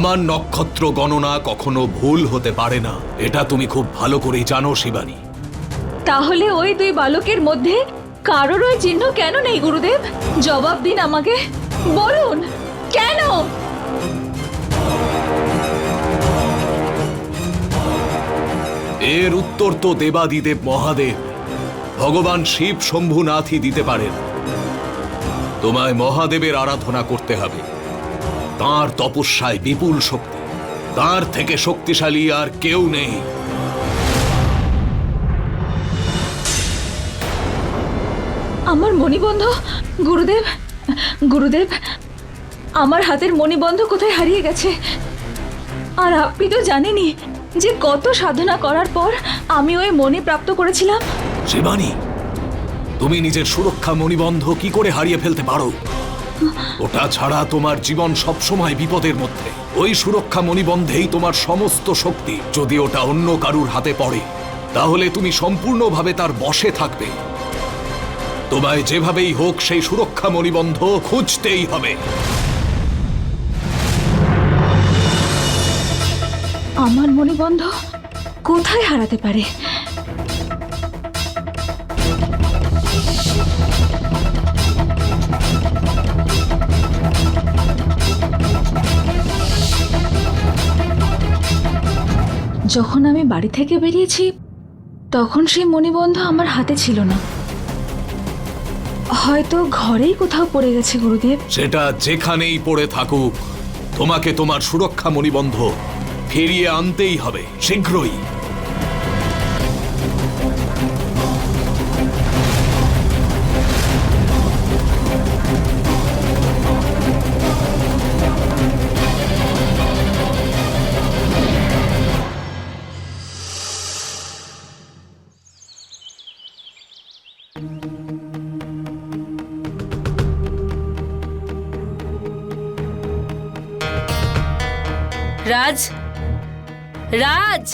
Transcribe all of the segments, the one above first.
আমার নক্ষত্র গণনা কখনো ভুল হতে পারে না। এটা তুমি খুব ভালো করেই জানো শিবানী। তাহলে ওই দুই বালকের মধ্যে কারোর ওই চিহ্ন কেন নেই গুরুদেব? জবাব দিন আমাকে। বলুন কেন? এর উত্তর তো দেবাদিদেব মহাদেব। ভগবান শিব শম্ভুনাথই দিতে পারেন। তোমায় মহাদেবের আরাধনা করতে হবে। তার তপস্যায় বিপুল শক্তি। তার থেকে শক্তিশালী আর কেউ নেই। আমার মণিবন্ধ গুরুদেব গুরুদেব আমার হাতের মণিবন্ধ কোথায় হারিয়ে গেছে? আর আপনি তো জানেনই যে কত সাধনা করার পর আমি ওই মণি প্রাপ্ত করেছিলাম। শিবানী তুমি নিজের সুরক্ষা মণিবন্ধ কি করে হারিয়ে ফেলতে পারো? ওটা ছাড়া তোমার জীবন সবসময় বিপদের মধ্যে। ওই সুরক্ষা মণিবন্ধেই তোমার সমস্ত শক্তি। যদি ওটা অন্য কারুর হাতে পড়ে, তাহলে তুমি সম্পূর্ণভাবে তার বশে থাকবে। তোমায় যেভাবেই হোক সেই সুরক্ষা মণিবন্ধ খুঁজতেই হবে। আমার মণিবন্ধ কোথায় হারাতে পারে? যখন আমি বাড়ি থেকে বেরিয়েছি, তখন সেই মণিবন্ধ আমার হাতে ছিল না। হয়তো ঘরেই কোথাও পড়ে গেছে, গুরুদেব। সেটা যেখানেই পড়ে থাকুক, তোমাকে তোমার সুরক্ষা মণিবন্ধ ফিরিয়ে আনতেই হবে, শীঘ্রই। রাজ!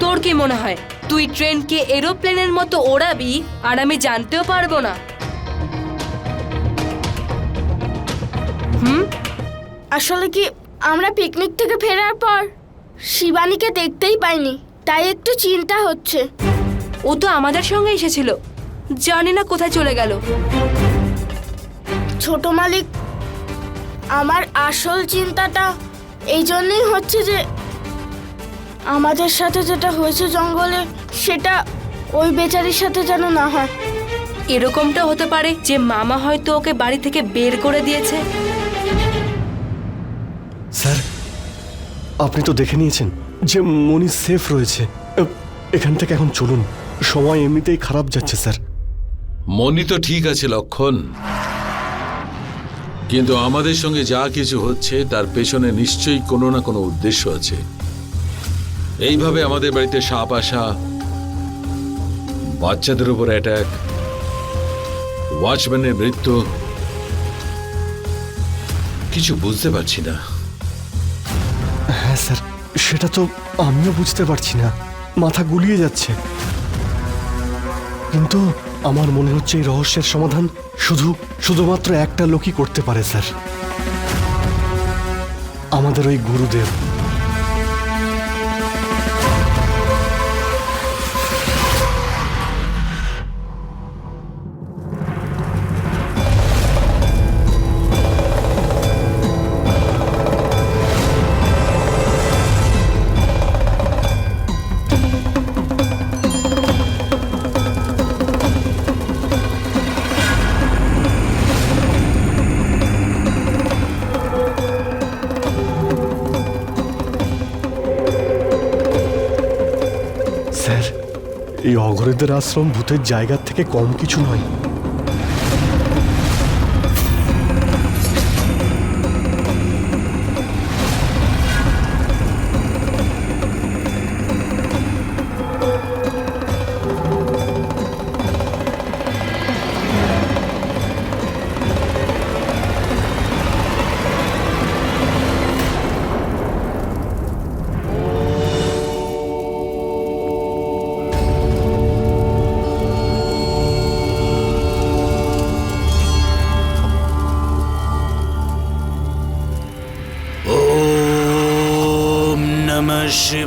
তোর কি মনে হয় তুই ট্রেনকে এরোপ্লেনের মতো ওড়াবি আর আমি জানতেও পারব না? হুম? আসলে কি আমরা পিকনিক থেকে ফেরার পর শিবানীকে দেখতেই পাইনি তাই একটু চিন্তা হচ্ছে। ও তো আমাদের সঙ্গে এসেছিল জানি না কোথায় চলে গেল। ছোট মালিক আমার আসল চিন্তাটা এই জন্যই হচ্ছে যে আমাদের সাথে যেটা হয়েছে জঙ্গলে সেটা ওই বেচারির সাথে যেন না হয়। এরকমটা হতে পারে যে মামা হয়তো ওকে বাড়ি থেকে বের করে দিয়েছে। স্যার আপনি তো দেখে নিয়েছেন যে মনি সেফ রয়েছে। এখান থেকে এখন চলুন। সময় এমনিতেই খারাপ যাচ্ছে স্যার। মনি তো ঠিক আছে লক্ষণ। কিন্তু আমাদের সঙ্গে যা কিছু হচ্ছে, তার পেছনে নিশ্চয়ই কোনো না কোনো উদ্দেশ্য আছে। এইভাবে আমাদের বাড়িতে সাপ আসা, বাচ্চাদের উপর অ্যাটাক, ওয়াচম্যানের মৃত্যু, কিছু বুঝতে পারছি না। হ্যাঁ স্যার, সেটা তো আমিও বুঝতে পারছি না। মাথা গুলিয়ে যাচ্ছে। কিন্তু আমার মনে হচ্ছে এই রহস্যের সমাধান শুধু, শুধুমাত্র একটা লোকই করতে পারে, স্যার। আমাদের ওই গুরুদেব। এই অঘরেদের আশ্রম ভূতের জায়গা থেকে কম কিছু নয়।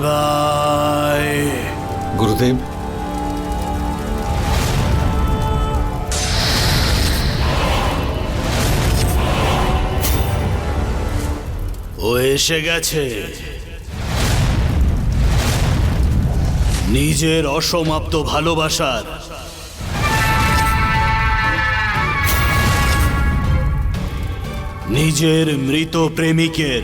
শিবায় গুরুদেব। ও এসে গেছে। নিজের অসমাপ্ত ভালোবাসার নিজের মৃত প্রেমিকের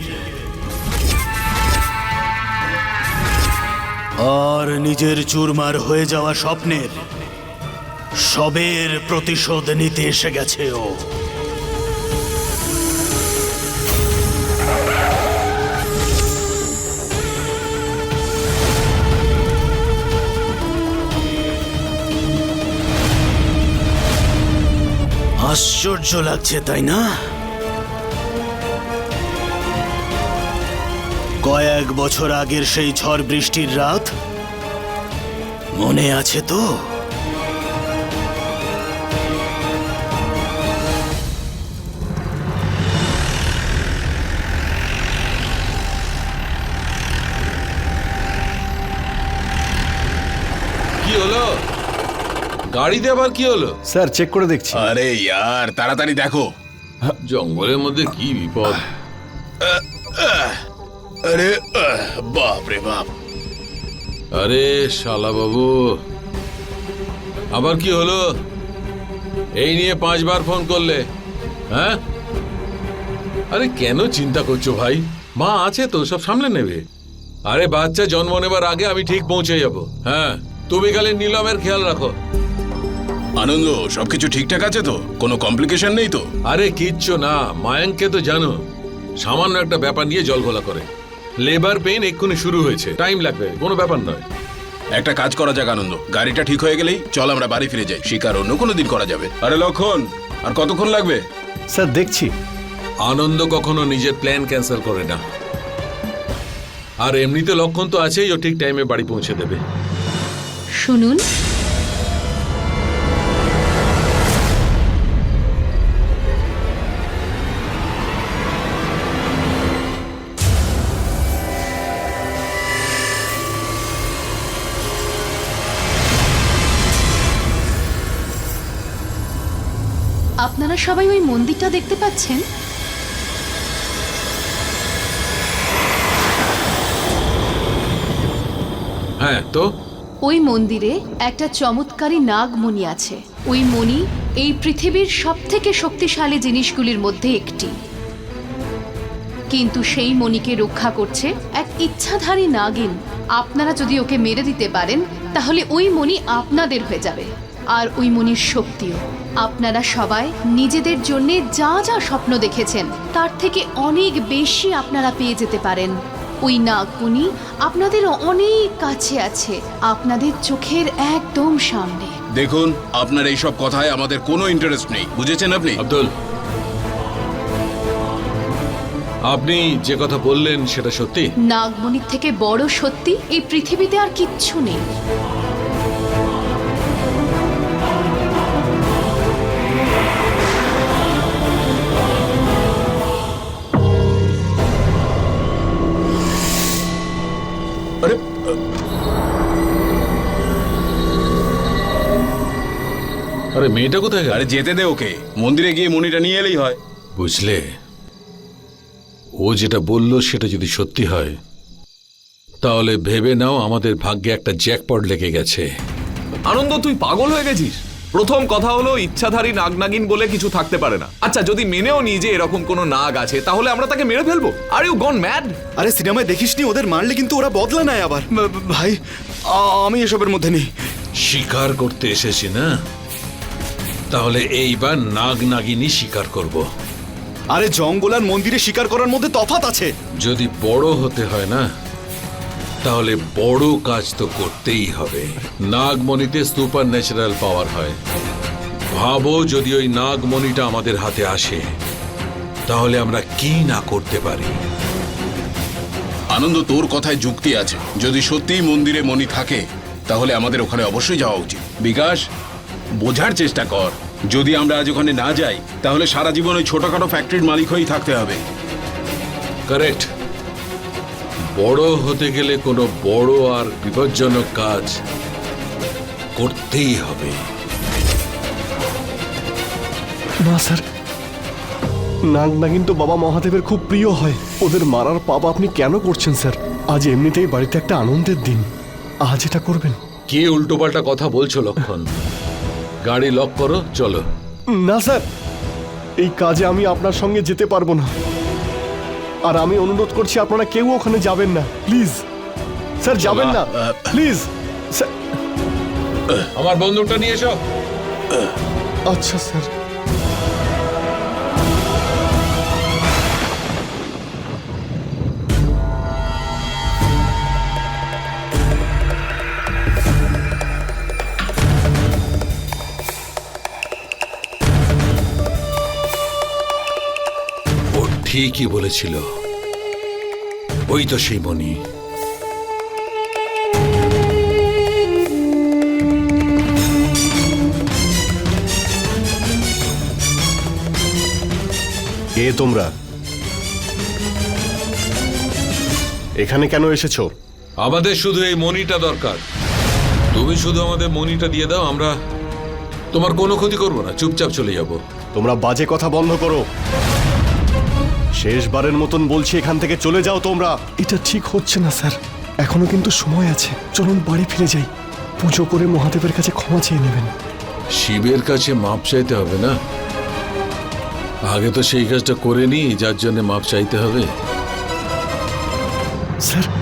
আর নিজের চুরমার হয়ে যাওয়া স্বপ্নের সবের প্রতিশোধ নিতে এসে গেছে ও। আশ্চর্য লাগছে, তাই না? কয়েক বছর আগের সেই ঝড় বৃষ্টির রাত? মনে আছে তো? কি হলো? গাড়িতে আবার কি হলো? স্যার চেক করে দেখছি। আরে ইয়ার তাড়াতাড়ি দেখো। জঙ্গলের মধ্যে কি বিপদ? আরে বাপ রে বাপ। আরে শালা বাবু। আবার কি হলো? এই নিয়ে পাঁচবার ফোন করলে হ্যাঁ? আরে কেন চিন্তা করছ ভাই? মা আছে তো সব সামলে নেবে। আরে বাচ্চা জন্ম নেবার আগে আমি ঠিক পৌঁছে যাব। হ্যাঁ তুমি খালি নিলামের খেয়াল রাখো। আনন্দ সবকিছু ঠিকঠাক আছে তো? কোনো কমপ্লিকেশন নেই তো? আরে কিচ্ছু না মায়াঙ্ককে তো জানো সামান্য একটা ব্যাপার নিয়ে জল ঘোলা করে। লেবার পেন এক্ষুনি শুরু হয়েছে। টাইম লাগবে কোনো ব্যাপার নয়। একটা কাজ করা যাক আনন্দ। গাড়িটা ঠিক হয়ে গেলেই চল আমরা বাড়ি ফিরে যাই। শিকার অন্য কোনো দিন করা যাবে। আরে লক্ষণ আর কতক্ষণ লাগবে? স্যার দেখছি। আনন্দ কখনো নিজের প্ল্যান ক্যান্সেল করে না। আর এমনিতে লক্ষণ তো আছেই ও ঠিক টাইমে বাড়ি পৌঁছে দেবে। শুনুন আপনারা সবাই ওই মন্দিরটা দেখতে পাচ্ছেন? হ্যাঁ তো? ওই মন্দিরে একটা চমৎকারী নাগমণি আছে। ওই মণি এই পৃথিবীর সবথেকে শক্তিশালী জিনিসগুলির মধ্যে একটি। কিন্তু সেই মণিকে রক্ষা করছে এক ইচ্ছাধারী নাগিন। আপনারা যদি ওকে মেরে দিতে পারেন তাহলে ওই মণি আপনাদের হয়ে যাবে। আর ওই মণির শক্তিও। আপনারা সবাই নিজেদের জন্যে যা যা স্বপ্ন দেখেছেন তার থেকে অনেক বেশি আপনারা পেয়ে যেতে পারেন। ওই নাগমণি আপনাদের অনেক কাছে আছে আপনাদের চোখের একদম সামনে। দেখুন আপনার এইসব কথায় আমাদের কোনো ইন্টারেস্ট নেই। বুঝেছেন আপনি? আব্দুল। আপনি যে কথা বললেন সেটা সত্যি? নাগমণির থেকে বড় সত্যি এই পৃথিবীতে আর কিচ্ছু নেই। আরে মেয়েটা কোথায় গেল? আরে যেতে দে ওকে। মন্দিরে গিয়ে মনিটা নিয়ে এলেই হয়। বুঝলে ও যেটা বলল সেটা যদি সত্যি হয় তাহলে ভেবে নাও আমাদের ভাগ্যে একটা জ্যাকপট লেগে গেছে। আনন্দ তুই পাগল হয়ে গেছিস? প্রথম কথা হলো ইচ্ছাধারী নাগ নাগিন বলে কিছু থাকতে পারে না। আচ্ছা যদি মেনেও নিই যে এরকম কোনো নাগ আছে তাহলে আমরা তাকে মেরে ফেলব। আর ইউ গন ম্যাড আরে সিনেমায় দেখিসনি ওদের মারলে কিন্তু ওরা বদলা নেয় আবার। ভাই আমি এসবের মধ্যে নেই। শিকার করতে এসেছি না? তাহলে এইবার নাগ নাগিনী শিকার করব। আরে জঙ্গল আর মন্দিরে শিকার করার মধ্যে তফাত আছে। যদি বড় হতে হয় না তাহলে বড় কাজ তো করতেই হবে। নাগমণিতে সুপার ন্যাচারাল পাওয়ার হয়। ভাবো যদি ওই নাগমণিটা আমাদের হাতে আসে তাহলে আমরা কি না করতে পারি? আনন্দ তোর কথায় যুক্তি আছে। যদি সত্যিই মন্দিরে মনি থাকে তাহলে আমাদের ওখানে অবশ্যই যাওয়া উচিত। বিকাশ বোঝার চেষ্টা কর। যদি আমরা আজ ওখানে না যাই তাহলে সারা জীবন ওই ছোটখাটো ফ্যাক্টরির মালিক হয়েই থাকতে হবে। কারেক্ট বড় হতে গেলে কোনো বড় আর বিপজ্জনক কাজ করতেই হবে। না স্যার। নাগ নাগিন তো বাবা মহাদেবের খুব প্রিয় হয়। ওদের মারার পাপ আপনি কেন করছেন স্যার? আজ এমনিতেই বাড়িতে একটা আনন্দের দিন। আজ এটা করবেন। কে উল্টোপাল্টা কথা বলছো লক্ষণ? গাড়ি লক করো চলো। না স্যার। এই কাজে আমি আপনার সঙ্গে যেতে পারব না। আর আমি অনুরোধ করছি আপনারা কেউ ওখানে যাবেন না। প্লিজ। স্যার যাবেন না। প্লিজ। স্যার। আমার বন্ধুটা নিয়ে এসো। আচ্ছা স্যার। ঠিকই বলেছিল। ওই তো সেই মণি। কে তোমরা? এখানে কেন এসেছ? আমাদের শুধু এই মনিটা দরকার। তুমি শুধু আমাদের মনিটা দিয়ে দাও আমরা তোমার কোনো ক্ষতি করব না। চুপচাপ চলে যাব। তোমরা বাজে কথা বন্ধ করো। শেষবারের মতন বলছি এখান থেকে চলে যাও তোমরা। এটা ঠিক হচ্ছে না স্যার। এখনও কিন্তু সময় আছে। চলুন বাড়ি ফিরে যাই। পুজো করে মহাদেবের কাছে ক্ষমা চেয়ে নেবেন। শিবের কাছে মাপ চাইতে হবে না? আগে তো সেই কাজটা করে নি যার জন্য মাপ চাইতে হবে। Sir sir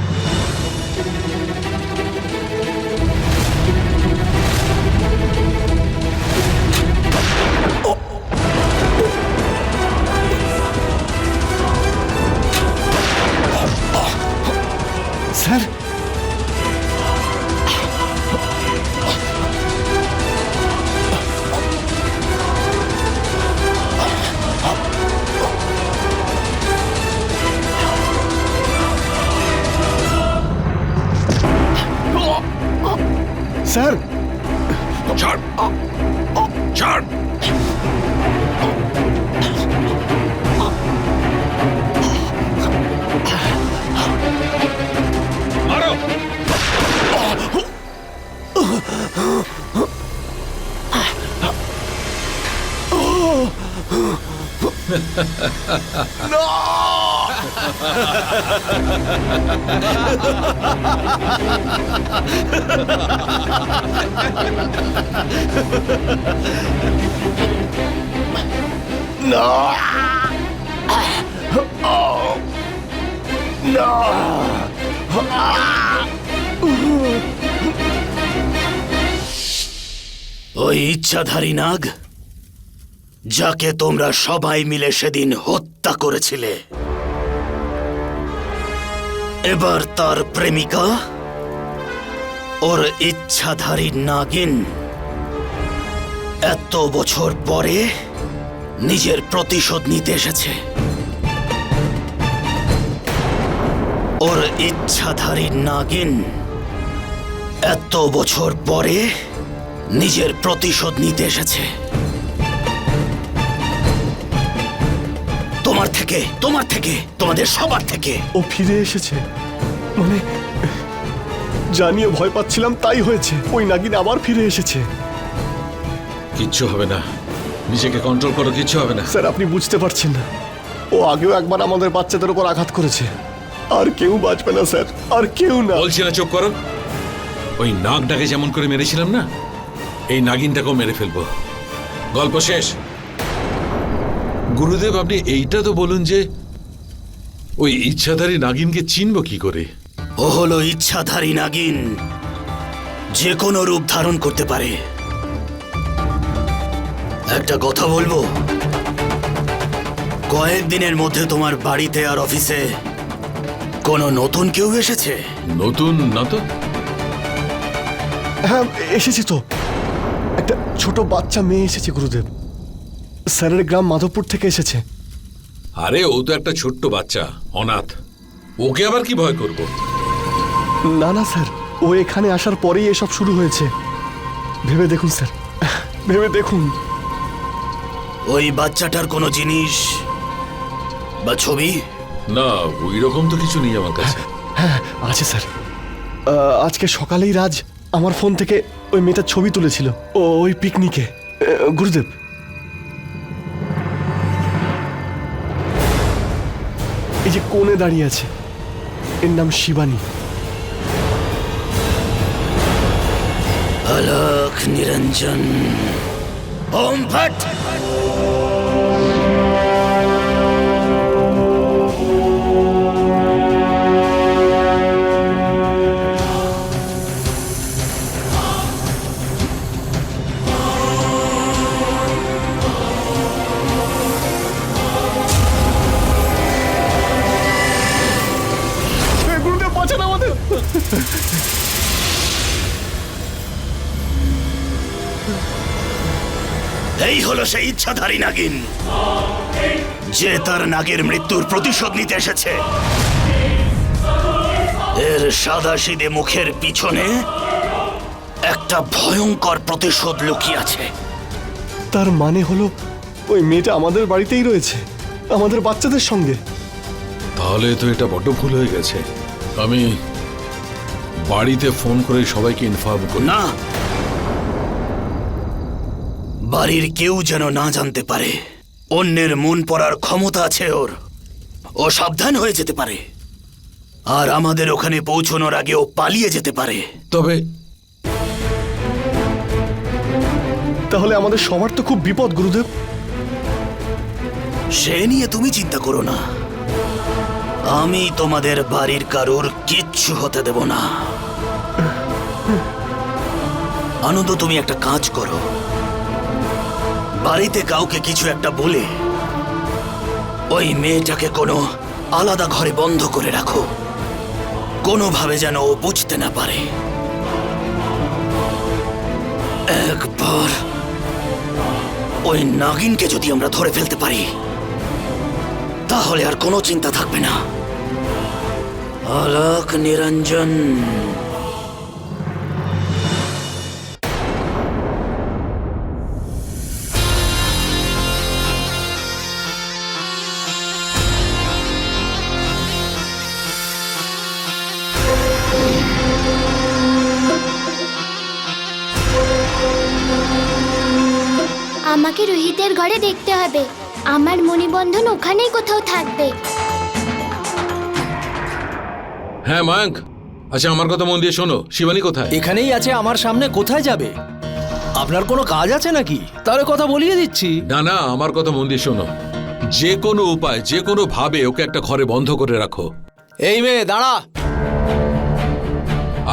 no! ছাড় মারো ওই ইচ্ছাধারী নাগ, যাকে তোমরা সবাই মিলে সেদিন হত্যা করেছিলে, এবার তার প্রেমিকা ওর ইচ্ছাধারী নাগিন এত বছর পরে নিজের প্রতিশোধ নিতে এসেছে। ওর ইচ্ছাধারী নাগিন এত বছর পরে নিজের প্রতিশোধ নিতে এসেছে। তোমার থেকে তোমার থেকে, তোমাদের সবার থেকে। ও ফিরে এসেছে। মানে জানিয়ে ভয় পাচ্ছিলাম তাই হয়েছে। ওই নাগিন আবার ফিরে এসেছে। কিচ্ছু হবে না। নিজেকে কন্ট্রোল করো কিচ্ছু হবে না। স্যার আপনি বুঝতে পারছেন না। ও আগেও একবার আমাদের বাচ্চাদের উপর আঘাত করেছে। আর কেউ বাঁচবে না স্যার। আর কেউ না। বলছি না চোখ করো। ওই নাগটাকে যেমন করে মেরেছিলাম না এই নাগিনটাকেও মেরে ফেলব। গল্প শেষ। গুরুদেব আপনি এইটা তো বলুন যে ওই ইচ্ছাধারী নাগিনকে চিনব কি করে? ও হলো ইচ্ছাধারী নাগিন। যে কোনো রূপ ধারণ করতে পারে। একটা কথা বলব? কয়েকদিনের মধ্যে তোমার বাড়িতে আর অফিসে কোনো নতুন কেউ এসেছে? নতুন না তো? হ্যাঁ এসেছে তো। একটা ছোট বাচ্চা মেয়ে এসেছে গুরুদেব। স্যারের গ্রাম মাধবপুর থেকে এসেছে। আরে ও তো একটা ছোট্ট বাচ্চা অনাথ। ওকে আবার কি ভয় করব? না না স্যার। ও এখানে আসার পরেই এসব শুরু হয়েছে। ভেবে দেখুন স্যার। ভেবে দেখুন। ওই বাচ্চাটার কোনো জিনিস বা ছবি? না ওই রকম তো কিছু নেই আমার কাছে। হ্যাঁ, হ্যাঁ আছে স্যার। আজকে সকালেই রাজ আমার ফোন থেকে ওই মেয়েটার ছবি তুলেছিল ও ওই পিকনিকে। গুরুদেব। এই যে কোণে দাঁড়িয়ে আছে এর নাম শিবানী। অলক নিরঞ্জন ওম ভট্ট এই হলো সেই ইচ্ছাধারী নাগিন যে তার নাগের মৃত্যুর প্রতিশোধ নিতে এসেছে। এর সাদা সিদে মুখের পিছনে একটা ভয়ঙ্কর প্রতিশোধ লুকিয়ে আছে। তার মানে হলো ওই মেয়েটা আমাদের বাড়িতেই রয়েছে আমাদের বাচ্চাদের সঙ্গে। তাহলে তো এটা বড্ড ভুল হয়ে গেছে। আমি বাড়িতে ফোন করে সবাইকে ইনফর্ম করি। না বাড়ির কেউ যেন না জানতে পারে। অন্যের মন পড়ার ক্ষমতা আছে ওর। ও সাবধান হয়ে যেতে পারে। আর আমাদের ওখানে পৌঁছানোর আগে ও পালিয়ে যেতে পারে। তবে তাহলে আমাদের সবার তো খুব বিপদ গুরুদেব। সে নিয়ে তুমি চিন্তা করো না। আমি তোমাদের বাড়ির কারোর কিচ্ছু হতে দেব না। আনন্দ তুমি একটা কাজ করো। বাড়িতে কাউকে কিছু একটা বলে, ওই মেয়েটাকে কোনো আলাদা ঘরে বন্ধ করে রাখো। কোনোভাবে যেন ও বুঝতে না পারে। একবার ওই নাগিনকে যদি আমরা ধরে ফেলতে পারি, তাহলে আর কোনো চিন্তা থাকবে না। আলোক নিরঞ্জন। ঘরে দেখতে হবে। আমার মণিবন্ধন ওখানেই কোথাও থাকবে। হ্যাঁ মায়াঙ্ক। আচ্ছা আমার কথা মন দিয়ে শোনো। শিবানী কোথায়? এখানেই আছে আমার সামনে কোথায় যাবে? আপনার কোনো কাজ আছে নাকি? তাহলে কথা বলিয়ে দিচ্ছি। না না আমার কথা মন দিয়ে শোনো। যে কোনো উপায় যে কোনো ভাবে ওকে একটা ঘরে বন্ধ করে রাখো। এই মেয়ে দাঁড়া।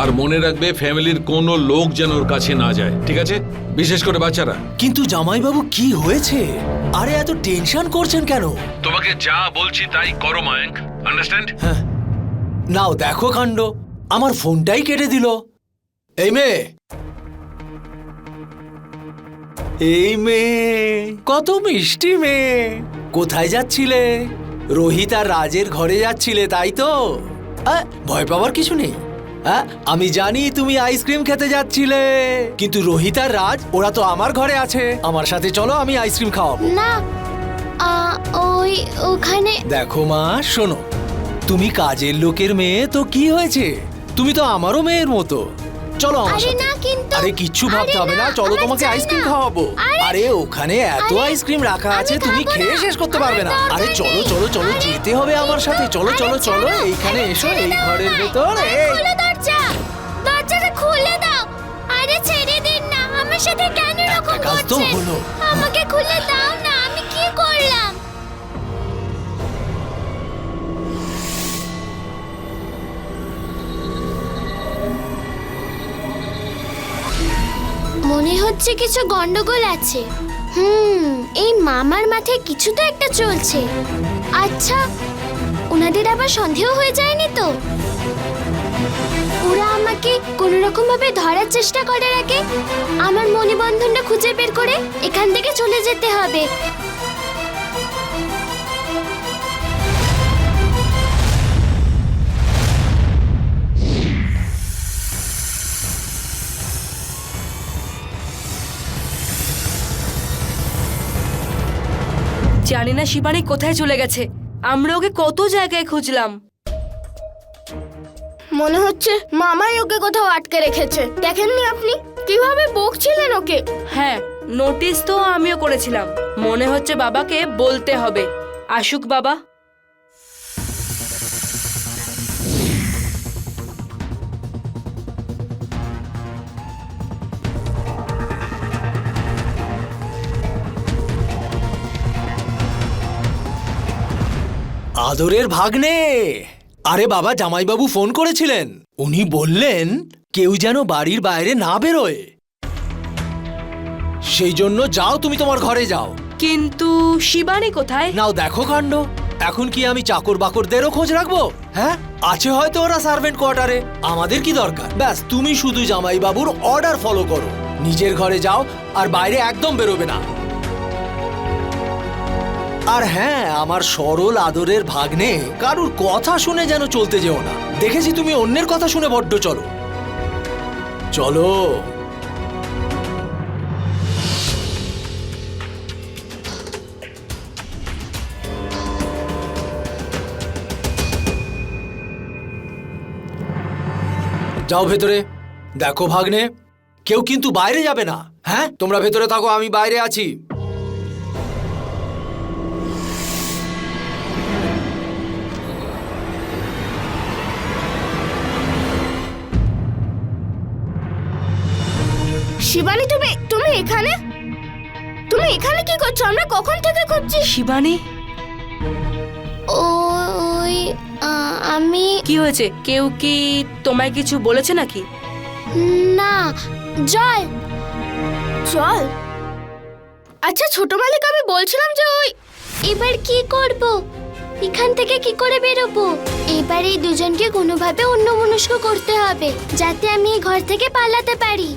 আর মনে রাখবে ফ্যামিলির কোনো লোক যেন ওর কাছে না যায় ঠিক আছে? বিশেষ করে বাচ্চারা। কিন্তু জামাইবাবু কি হয়েছে? আরে এত টেনশন করছেন কেন? তোমাকে যা বলছি তাই করো মায়াঙ্ক আন্ডারস্ট্যান্ড নাও দেখো কাণ্ড। আমার ফোনটাই কেটে দিল। এই মেয়ে। এই মেয়ে কত মিষ্টি মেয়ে। কোথায় যাচ্ছিলে? রোহিত আর রাজের ঘরে যাচ্ছিলে তাই তো? ভয় পাওয়ার কিছু নেই। আহ, আমি জানি তুমি আইসক্রিম খেতে যাচ্ছিলে। কিন্তু রোহিত আর রাজ ওরা তো আমার ঘরে আছে। আমার সাথে চলো আমি আইসক্রিম খাওয়াবো। না আ, ওই ওখানে দেখো মা শোনো। তুমি কাজের লোকের মেয়ে তো কি হয়েছে? তুমি তো আমারও মেয়ের মতো। চলো আমার আরে সাথে। না কিন্তু আরে কিচ্ছু ভাবতে হবে না চলো আমার তোমাকে চাই আইসক্রিম না। খাওয়াবো। আরে, আরে ওখানে এত আরে, আইসক্রিম রাখা আমি আছে তুমি খাব খেয়ে না। শেষ করতে পারবে না। আমার আরে দরকার চলো নেই। চলো চলো আরে, যেতে হবে আমার সাথে। চলো আরে, চলো চলো। এইখানে আরে, এসো ছেড়ে এই দাও ঘরের আমায়। ভেতর। আরে, এই খোলো দরজা। দরজাটা খুলে দাও। আরে ছেড়ে দিন না আমার সাথে কেন এরকম কাজ তো করছেন? হলো। আমাকে খুলে দাও না আমি কি করলাম? মনে হচ্ছে কিছু গন্ডগোল আছে। হুম এই মামার মাথায় কিছু তো একটা চলছে। আচ্ছা ওনাদের আবার সন্দেহ হয়ে যায়নি তো? ওরা আমাকে কোনো রকম ভাবে ধরার চেষ্টা করার আগে আমার মনিবন্ধনটা খুঁজে বের করে এখান থেকে চলে যেতে হবে। জানি না শিবানী কোথায় চলে গেছে। আমরা ওকে কত জায়গায় খুঁজলাম। মনে হচ্ছে মামাই ওকে কোথাও আটকে রেখেছে। দেখেননি আপনি? কীভাবে বকছিলেন ওকে? হ্যাঁ নোটিস তো আমিও করেছিলাম। মনে হচ্ছে বাবাকে বলতে হবে। আসুক বাবা। আদরের ভাগ্নে! আরে বাবা জামাইবাবু ফোন করেছিলেন। উনি বললেন কেউ যেন বাড়ির বাইরে না বেরোয়। সেই জন্য যাও তুমি তোমার ঘরে যাও। কিন্তু শিবানী কোথায়? নাও দেখো কাণ্ড। এখন কি আমি চাকর বাকরদেরও খোঁজ রাখব? হ্যাঁ? আছে হয়তো ওরা সার্ভেন্ট কোয়ার্টারে আমাদের কি দরকার? ব্যাস তুমি শুধু জামাইবাবুর অর্ডার ফলো করো। নিজের ঘরে যাও আর বাইরে একদম বেরোবে না। আর হ্যাঁ আমার সরল আদরের ভাগ্নে কারুর কথা শুনে যেন চলতে যেও না। দেখেছি তুমি অন্যের কথা শুনে বড্ড চলো। চলো। যাও ভেতরে। দেখো ভাগ্নে, কেউ কিন্তু বাইরে যাবে না। হ্যাঁ তোমরা ভেতরে থাকো, আমি বাইরে আছি। শিবানী তুমি তুমি এখানে? তুমি এখানে কি করছ? আমরা কখন থেকে খুঁজছি? শিবানী? ওই আ, আমি কি হয়েছে? কেউ কি তোমায় কিছু বলেছে নাকি? না জল। চল আচ্ছা ছোট মালিক আমি বলছিলাম যে ওই এবার কি করব? এখান থেকে কি করে বেরোবো? এবার এই দুজনকে কোনোভাবে অন্য মনস্ক করতে হবে যাতে আমি এই ঘর থেকে পালাতে পারি।